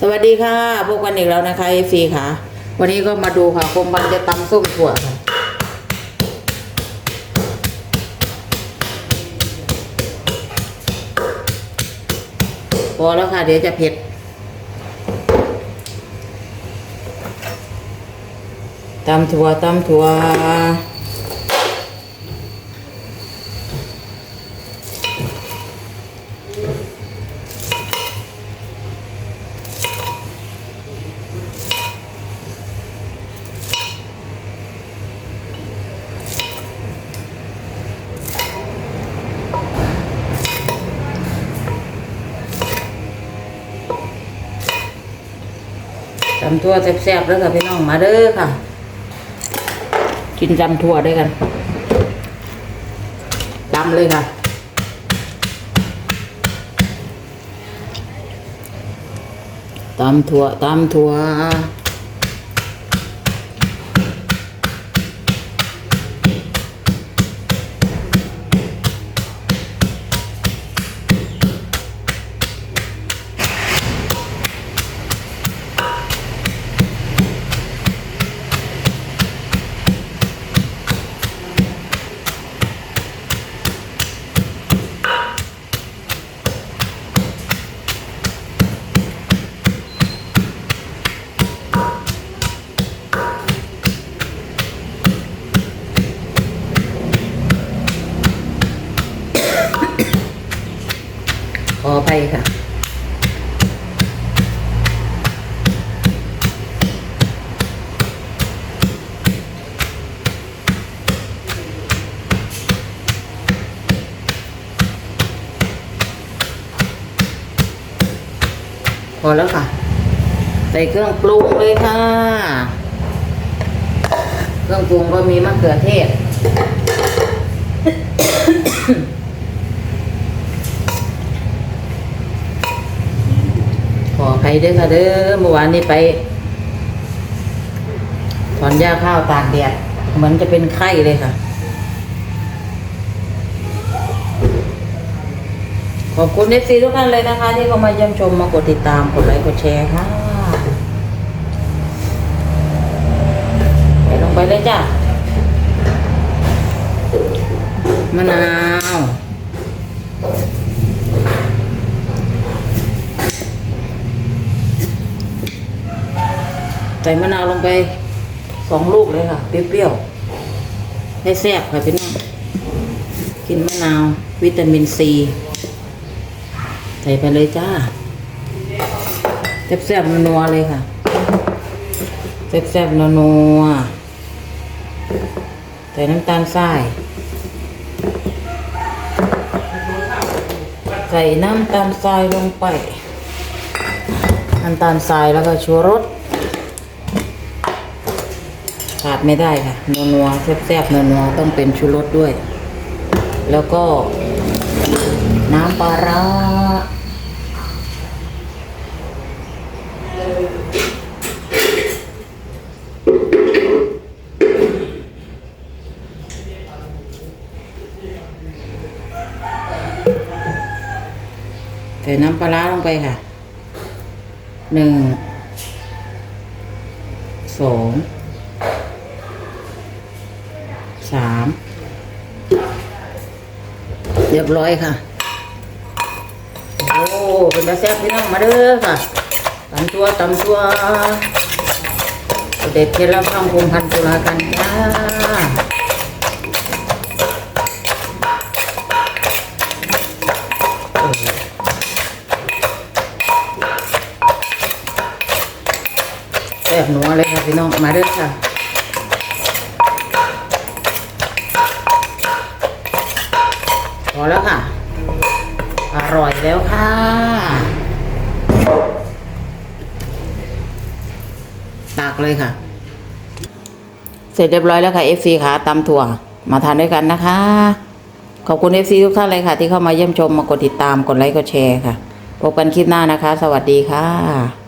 สวัสดีค่ะพบกันอีกแล้วนะคะเอฟีค่ะ วันนี้ก็มาดูค่ะคมบันจะตำส้มถั่วค่ะ พอแล้วค่ะ เดี๋ยวจะเผ็ดตำถั่วตำถั่ว จำทั่วแซ่บๆแล้วค่ะพี่น้องมาเด้อค่ะ กินจำทั่วด้วยกันตำเลยค่ะตำถั่วตำถั่ว ขอไปค่ะ พอแล้วค่ะ ใส่เครื่องปรุงเลยค่ะ เครื่องปรุงก็มีมะเขือเทศ ออภัยด้วยค่ะเด้อเมื่อวานนี้ไปถอนหญ้าข้าวตากแดดเหมือนจะเป็นไข้เลยค่ะ ขอบคุณเอฟซีทุกท่านเลยนะคะ ที่เข้ามาเยี่ยมชมมากดติดตามกดไลค์กดแชร์ค่ะไปลงไปเลยจ้ะมะนาว ใส่มะนาวลงไปสองลูกเลยค่ะ เปรี้ยวๆให้แซ่บค่ะพี่น้องกินมะนาว วิตามินซี ใส่ไปเลยจ้าแซ่บๆนัวๆเลยค่ะแซ่บๆนัวๆใส่น้ำตาลทรายใส่น้ำตาลทรายลงไป น้ำตาลทรายแล้วก็ชูรส ขาดไม่ได้ค่ะนัวนัวๆแซ่บๆนัวนัวๆต้องเป็นชูรสด้วย แล้วก็ น้ำปลาร้าใส่น้ำปลาร้าลงไปค่ะหนึ่งสอง สามเรียบร้อยค่ะ โอ้เป็นตาแซ่บพี่น้องมาเด้อค่ะตำตัวตำตัวเด็ดเคล็ดลับความคงพันตุลากันจ้าแซ่บหนัวเลยค่ะพี่น้องมาเด้อค่ะ พอแล้วค่ะ อร่อยแล้วค่ะตักเลยค่ะ เสร็จเรียบร้อยแล้วค่ะ FC ค่ะตำถั่ว มาทานด้วยกันนะคะ ขอบคุณ FC ทุกท่านเลยค่ะ ที่เข้ามาเยี่ยมชมมากดติดตามกดไลค์กดแชร์ค่ะ พบกันคลิปหน้านะคะ สวัสดีค่ะ